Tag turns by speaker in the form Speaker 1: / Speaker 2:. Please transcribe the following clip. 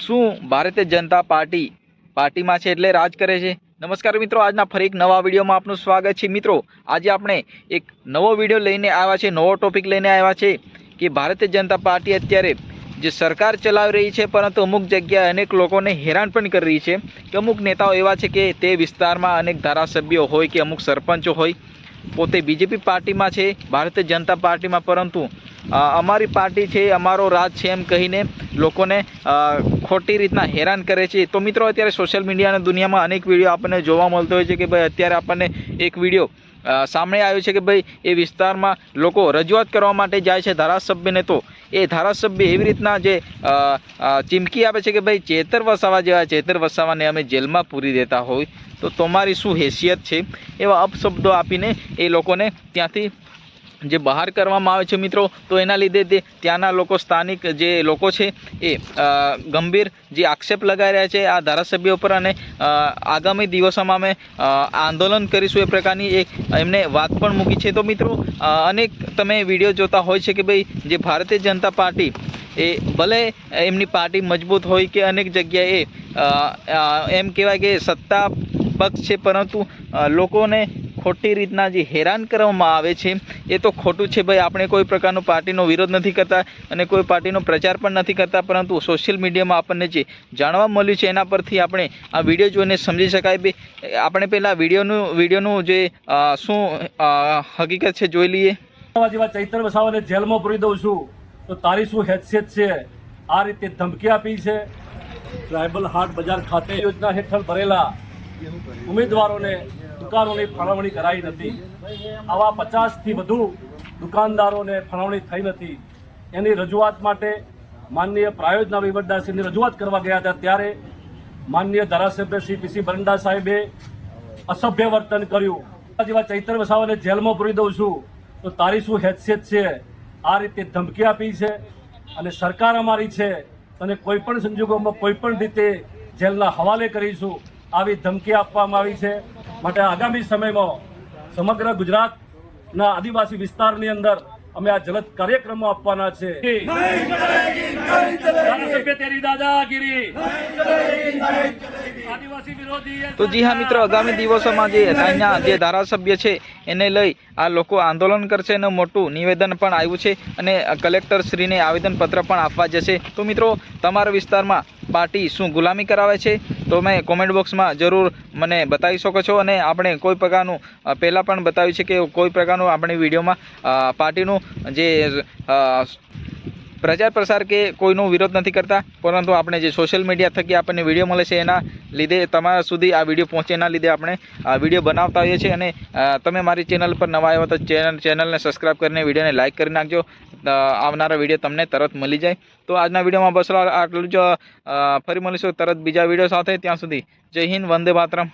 Speaker 1: શું ભારતીય જનતા પાર્ટી પાર્ટીમાં છે એટલે રાજ કરે છે? નમસ્કાર મિત્રો, આજના ફરી એક નવા વિડીયોમાં આપનું સ્વાગત છે. મિત્રો, આજે આપણે એક નવો વીડિયો લઈને આવ્યા છે નવો ટોપિક લઈને આવ્યા છે કે ભારતીય જનતા પાર્ટી અત્યારે જે સરકાર ચલાવી રહી છે, પરંતુ અમુક જગ્યાએ અનેક લોકોને હેરાન પણ કરી રહી છે કે અમુક નેતાઓ એવા છે કે તે વિસ્તારમાં અનેક ધારાસભ્યો હોય કે અમુક સરપંચો હોય, પોતે બીજેપી પાર્ટીમાં છે, ભારતીય જનતા પાર્ટીમાં, પરંતુ અમારી પાર્ટી છે, અમારો રાજ છે એમ કહીને લોકોને ખોટી રીતના હેરાન કરે છે. તો મિત્રો, અત્યારે સોશિયલ મીડિયાના દુનિયામાં અનેક વીડિયો આપણને જોવા મળતો હોય છે કે ભાઈ, અત્યારે આપણને એક વીડિયો સામે આવ્યો છે કે ભાઈ, એ વિસ્તારમાં લોકો રજૂઆત કરવા માટે જાય છે ધારાસભ્યને. તો એ ધારાસભ્ય એવી રીતના જે ચીમકી આપે છે કે ભાઈ, ચેતર વસાવા જેવા ચેતર વસાવાને અમે જેલમાં પૂરી દેતા હોય. તો તમારી શું હેસિયત છે? એવા અપશબ્દો આપીને એ લોકોને ત્યાંથી જે બહાર કરવામાં આવે છે મિત્રો, તો એના લીધે તે ત્યાંના લોકો સ્થાનિક જે લોકો છે એ ગંભીર જે આક્ષેપ લગાવી રહ્યા છે આ ધારાસભ્ય ઉપર અને આગામી દિવસોમાં અમે આંદોલન કરીશું એ પ્રકારની એક એમને વાત પણ મૂકી છે. તો મિત્રો અનેક તમે વીડિયો જોતા હોય છે કે ભાઈ, જે ભારતીય જનતા પાર્ટી એ ભલે એમની પાર્ટી મજબૂત હોય કે અનેક જગ્યાએ એમ કહેવાય કે સત્તા પક્ષ છે, પરંતુ લોકોને ખોટી રીતના જે હેરાન કરવામાં આવે છે, એ તો ખોટું છે ભાઈ. આપણે કોઈ પ્રકારનો પાર્ટીનો વિરોધ નથી કરતા અને કોઈ પાર્ટીનો પ્રચાર પણ નથી કરતા, પરંતુ સોશિયલ મીડિયામાં આપણને જે જાણવા મળ્યું છે, એના પરથી આપણે આ વીડિયો જોઈને સમજી શકાય બે. આપણે પહેલાં વિડીયોનું વિડીયોનું જે શું હકીકત છે જોઈ લઈએ.
Speaker 2: જેવા ચૈતર વસાવાને જેલમાં પૂરી દઉં છું. તો તારી શું હેસિયત છે? આ રીતે ધમકી આપી છે? ટ્રાયબલ હાટ બજાર ખાતે યોજના હેઠળ ભરેલા ઉમેદવારોને દુકાનોની ફાળવણી કરાઈ નથી. આવા પચાસથી વધુ દુકાનદારોને ફાળવણી થઈ નથી. એની રજૂઆત માટે માનનીય પ્રાયોજના વહીવટદારશ્રીની રજૂઆત કરવા ગયા હતા ત્યારે માનનીય ધારાસભ્ય શ્રી પીસી બરંડા સાહેબે અસભ્ય વર્તન કર્યું. જેવા ચૈતર વસાવાને જેલમાં પૂરી દઉં છું, તો તારી શું હેસિયત છે? આ રીતે ધમકી આપી છે અને સરકાર અમારી છે. અને કોઈ પણ સંજોગોમાં કોઈ પણ રીતે જેલના હવાલે કરીશું. આવી ધમકી આપવામાં આવી છે. માટે આગામી સમયમાં સમગ્ર ગુજરાતના આદિવાસી વિસ્તારની અંદર અમે આ જલદ કાર્યક્રમો આપવાના છે.
Speaker 1: તો જી હા મિત્રો આગામી દિવસોમાં જે અહીંના જે ધારાસભ્ય છે એને લઈ આ લોકો આંદોલન કરશે અને મોટું નિવેદન પણ આવ્યું છે અને કલેક્ટર શ્રીને આવેદનપત્ર પણ આપવા જશે. તો મિત્રો તમારા વિસ્તારમાં પાર્ટી શું ગુલામી કરાવે છે? તો મેં કોમેન્ટ બોક્સમાં જરૂર મને બતાવી શકો છો અને આપણે કોઈ પ્રકારનું પહેલાં પણ બતાવ્યું છે કે કોઈ પ્રકારનું આપણે વિડીયોમાં પાર્ટીનું જે પ્રચાર પ્રસાર કે કોઈનો વિરોધ નથી કરતા? પરંતુ આપણે જે સોશિયલ મીડિયા થકી આપણને વીડિયો મળે છે, એના લીધે તમારા સુધી આ વીડિયો પહોંચે એના લીધે આપણે વીડિયો બનાવતા હોઈએ છીએ. અને તમે મારી ચેનલ પર નવા આવ્યા તો ચેનલ ચેનલને સબસ્ક્રાઈબ કરીને વિડીયોને લાઇક કરી નાખજો. આવનારા વીડિયો તમને તરત મળી જાય. તો આજના વિડીયોમાં બસ આટલું જ. ફરી મળીશું તરત બીજા વીડિયો સાથે. ત્યાં સુધી જય હિન્દ, વંદે માતરમ.